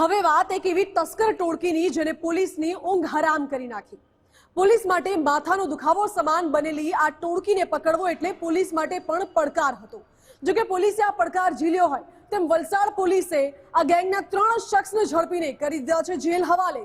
હવે વાત એક એવી તસ્કર ટોળકીની જેને પોલીસની ઊંઘ હરામ કરી નાખી. પોલીસ માટે માથાનો દુખાવો સમાન બનેલી આ ટોળકીને પકડવો એટલે પોલીસ માટે પણ પડકાર હતો. જો કે પોલીસે આ પડકાર ઝીલ્યો હોય, તેમ વલસાડ પોલીસે આ ગેંગના ત્રણ શખ્સને ઝડપીને કરી દીધા છે જેલ હવાલે.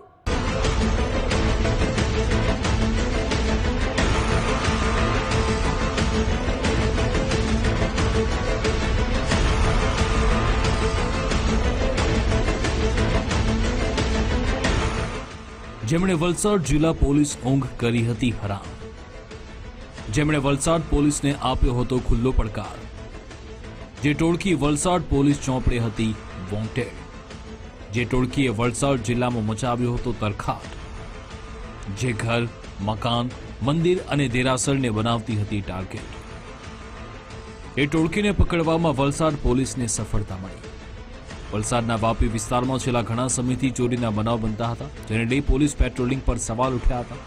જેમણે વલસાડ જિલ્લા પોલીસ ઊંઘ કરી હતી હરામ. જેમણે વલસાડ પોલીસને આપ્યો હતો ખુલ્લો પડકાર. જે ટોળકી વલસાડ પોલીસ ચોપડે હતી વોન્ટેડ. જે ટોળકીએ વલસાડ જિલ્લામાં મચાવ્યો હતો તરખાટ. જે ઘર, મકાન, મંદિર અને દેરાસરને બનાવતી હતી ટાર્ગેટ. એ ટોળકીને પકડવામાં વલસાડ પોલીસને સફળતા મળી. વલસાડના વાપી વિસ્તારમાં છેલ્લા ઘણા સમયથી ચોરીના બનાવ બનતા હતા, જેને લઈ પોલીસ પેટ્રોલિંગ પર સવાલ ઉઠ્યા હતા.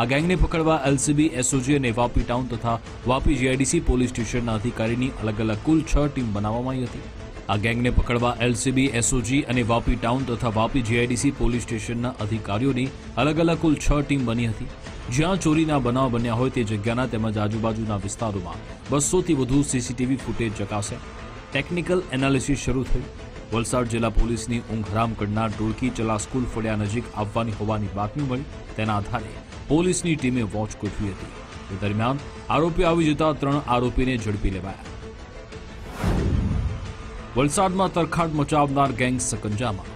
આ ગેંગને પકડવા એલસીબી, એસઓજી અને વાપી ટાઉન તથા વાપી જીઆઈડીસી પોલીસ સ્ટેશનના અધિકારીની અલગ અલગ કુલ છ ટીમ બનાવવામાં આવી હતી. આ ગેંગને પકડવા એલસીબી, એસઓજી અને વાપી ટાઉન તથા વાપી જીઆઈડીસી પોલીસ સ્ટેશનના અધિકારીઓની અલગ અલગ કુલ છ ટીમ બની હતી. જ્યાં ચોરીના બનાવ બન્યા હોય તે જગ્યાના તેમજ આજુબાજુના વિસ્તારોમાં બસોથી વધુ સીસીટીવી ફૂટેજ ચકાસ્યા. ટેકનિકલ એનાલિસિસ શરૂ થયું. વલસાડ જિલ્લા પોલીસની ઊંઘ હરામ કરનાર ટોળકી ચલા સ્કૂલ ફળિયા નજીક આવવાની હોવાની બાતમી મળી. તેના આધારે પોલીસની ટીમે વોચ ગોઠવી હતી. તે દરમિયાન આરોપી આવી જતા ત્રણ આરોપીને ઝડપી લેવાયા. વલસાડમાં તરખાટ મચાવનાર ગેંગ સકંજામાં.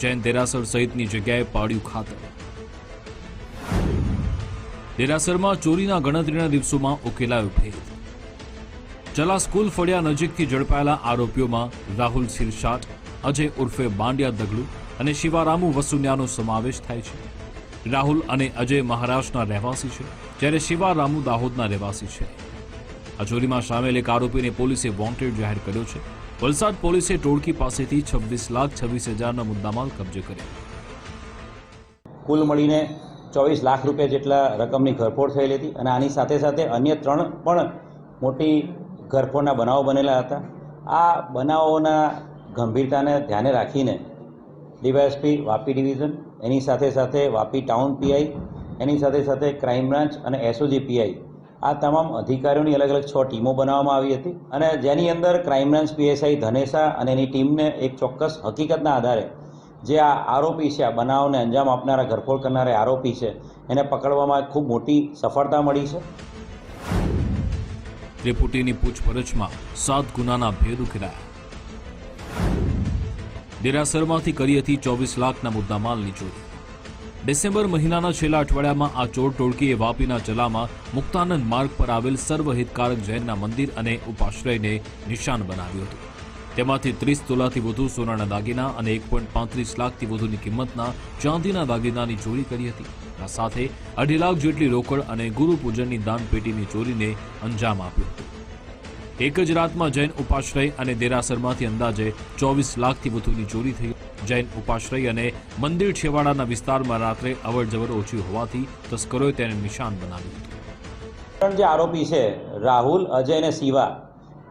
જૈન દેરાસર સહિતની જગ્યાએ પાડ્યું ખાતર. દેરાસરમાં ચોરીના ગણતરીના દિવસોમાં ઉકેલાયો ભેદ. ચલા સ્કૂલ ફળિયા નજીકથી ઝડપાયેલા આરોપીઓમાં રાહુલ સિરશાટ અજય ઉર્ફે બાંડિયા દગડુ અને શિવારામુ વસુન્યાનો સમાવેશ થાય છે. રાહુલ અને અજય મહારાષ્ટ્રના રહેવાસી છે, જ્યારે શિવારામુ દાહોદના રહેવાસી છે. આ ચોરીમાં સામેલ એક આરોપીને પોલીસે વોન્ટેડ જાહેર કર્યો છે. વલસાડ પોલીસે ટોળકી પાસેથી છવ્વીસ લાખ છવ્વીસ હજારના મુદ્દામાલ કબજે કર્યો. કુલ મળીને ચોવીસ લાખ રૂપિયા જેટલા રકમની ઘરફોડ થયેલી હતી અને આની સાથે સાથે અન્ય ત્રણ પણ મોટી ઘરફોડના બનાવો બનેલા હતા. આ બનાવોના ગંભીરતાને ધ્યાને રાખીને ડીવાયએસપી, વાપી ડિવિઝન, એની સાથે સાથે વાપી ટાઉન પીઆઈ, એની સાથે સાથે ક્રાઇમ બ્રાન્ચ અને એસઓજી પીઆઈ, આ તમામ અધિકારીઓની અલગ અલગ છ ટીમો બનાવવામાં આવી હતી અને જેની અંદર ક્રાઇમ બ્રાન્ચ પીએસઆઈ ધનેસા અને એની ટીમને એક ચોક્કસ હકીકતના આધારે જે આ આરોપી છે, આ બનાવને અંજામ આપનારા, ઘરફોડ કરનારા આરોપી છે, એને પકડવામાં ખૂબ મોટી સફળતા મળી છે. ત્રિપુટીની પૂછપરછમાં સાત ગુનાના ભેદ ઉકેલાયા. દેરાસરમાંથી કરી હતી ચોવીસ લાખના મુદ્દામાલની ચોરી. ડિસેમ્બર મહિનાના છેલ્લા અઠવાડિયામાં આ ચોર ટોળકીએ વાપીના ચલામાં મુક્તાનંદ માર્ગ પર આવેલ સર્વહિતકારક જૈનના મંદિર અને ઉપાશ્રયને નિશાન બનાવ્યું હતું. તેમાંથી ત્રીસ તોલાથી વધુ સોનાના દાગીના અને એક પોઈન્ટ પાંત્રીસ લાખથી વધુની કિંમતના ચાંદીના દાગીનાની ચોરી કરી હતી. આ સાથે અઢી લાખ જેટલી રોકડ અને ગુરુ પૂજનની દાનપેટીની ચોરીને અંજામ આપ્યો હતો. એક જ રાતમાં જૈન ઉપાશ્રય અને દેરાસરમાંથી અંદાજે ચોવીસ લાખથી વધુની ચોરી થઈ. જૈન ઉપાશ્રય અને મંદિર છેવાડાના વિસ્તારમાં રાત્રે અવરજવર ઓછી હોવાથી તસ્કરોએ તેને નિશાન બનાવ્યું હતું. જે આરોપી છે રાહુલ, અજય અને શિવા.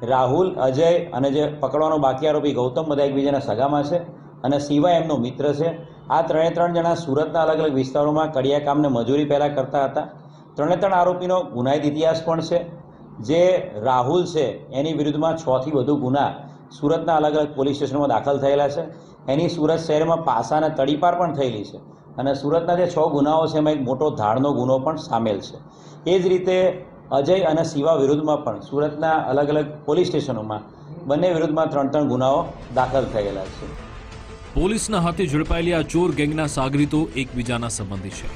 રાહુલ, અજય અને જે પકડવાનો બાકી આરોપી ગૌતમ બધા એકબીજાના સગામાં છે અને શિવા એમનો મિત્ર છે. આ ત્રણે ત્રણ જણા સુરતના અલગ અલગ વિસ્તારોમાં કડિયા કામને મજૂરી પહેલાં કરતા હતા. ત્રણે ત્રણ આરોપીનો ગુનાહિત ઇતિહાસ પણ છે. જે રાહુલ છે, એની વિરુદ્ધમાં છથી વધુ ગુના સુરતના અલગ અલગ પોલીસ સ્ટેશનમાં દાખલ થયેલા છે. એની સુરત શહેરમાં પાસા અને તડીપાર પણ થયેલી છે અને સુરતના જે છ ગુનાઓ છે, એમાં એક મોટો ધાડનો ગુનો પણ સામેલ છે. એ જ રીતે અજય અને શિવા વિરુદ્ધમાં પણ સુરતના અલગ અલગ પોલીસ સ્ટેશનોમાં બંને વિરુદ્ધમાં ત્રણ ત્રણ ગુનાઓ દાખલ થયેલા છે. પોલીસના હાથે ઝડપાયેલી આ ચોર ગેંગના સાગરીતો એકબીજાના સંબંધી છે.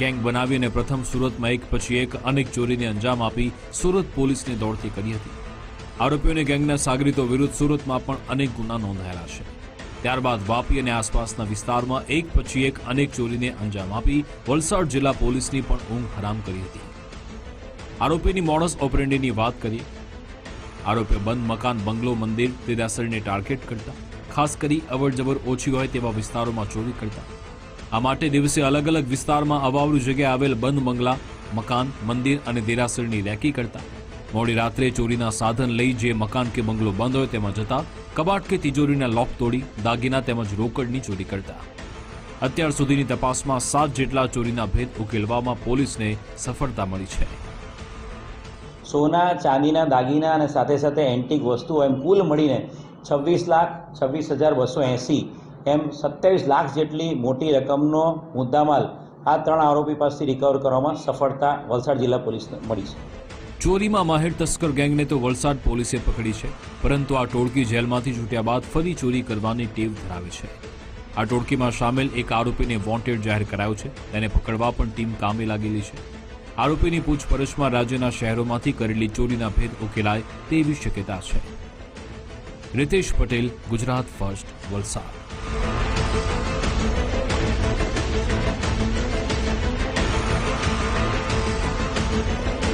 ગેંગ બનાવીને પ્રથમ સુરતમાં એક પછી એક અનેક ચોરીને અંજામ આપી સુરત પોલીસને દોડતી કરી હતી. આરોપીઓને ગેંગના સાગરીતો વિરુદ્ધ સુરતમાં પણ અનેક ગુના નોંધાયેલા છે. ત્યારબાદ વાપી અને આસપાસના વિસ્તારમાં એક પછી એક અનેક ચોરીને અંજામ આપી વલસાડ જિલ્લા પોલીસની પણ ઊંઘ હરામ કરી હતી. આરોપીની મોડસ ઓપરેન્ડીની વાત કરીએ. આરોપીઓ બંધ મકાન, બંગલો, મંદિર તેરાસરને ટાર્ગેટ કરતા. ખાસ કરી અવરજવર ઓછી હોય તેવા વિસ્તારોમાં ચોરી કરતા. આ માટે દિવસે અલગ અલગ વિસ્તારમાં અવાવરું જગ્યાએ આવેલ બંધ બંગલા, મકાન, મંદિર અને દેરાસરની રેકી કરતા. મોડી રાત્રે ચોરીના સાધન લઈ જે મકાન કે બંગલો બંધ હોય તેમાં જતા, કબાટ કે તિજોરીના લોક તોડી, દાગીના તેમજ રોકડની ચોરી કરતા. અત્યાર સુધીની તપાસમાં સાત જેટલા ચોરીના ભેદ ઉકેલવામાં પોલીસને સફળતા મળી છે. સોના, ચાંદીના દાગીના અને સાથે સાથે એન્ટિક વસ્તુઓ એમ કુલ મળીને છવ્વીસ લાખ, છવ્વીસ હજાર બસો એંસી. એમ સત્યાવીસ લાખ જેટલી મોટી રકમનો મુદ્દામાલ આ ત્રણ આરોપી પાસેથી રિકવર કરવામાં સફળતા વલસાડ જિલ્લા પોલીસને મળી છે. ચોરીમાં માહિર તસ્કર ગેંગને તો વલસાડ પોલીસે પકડી છે, પરંતુ આ ટોળકી જેલમાંથી છૂટ્યા બાદ ફરી ચોરી કરવાની ટેવ ધરાવે છે. આ ટોળકીમાં સામેલ એક આરોપીને વોન્ટેડ જાહેર કરાયો છે, તેને પકડવા પણ ટીમ કામે લાગેલી છે. આરોપીની પૂછપરછમાં રાજ્યના શહેરોમાંથી કરેલી ચોરીના ભેદ ઉકેલાય તેવી શક્યતા છે. રિતેશ પટેલ ગુજરાત ફર્સ્ટ વલસાડ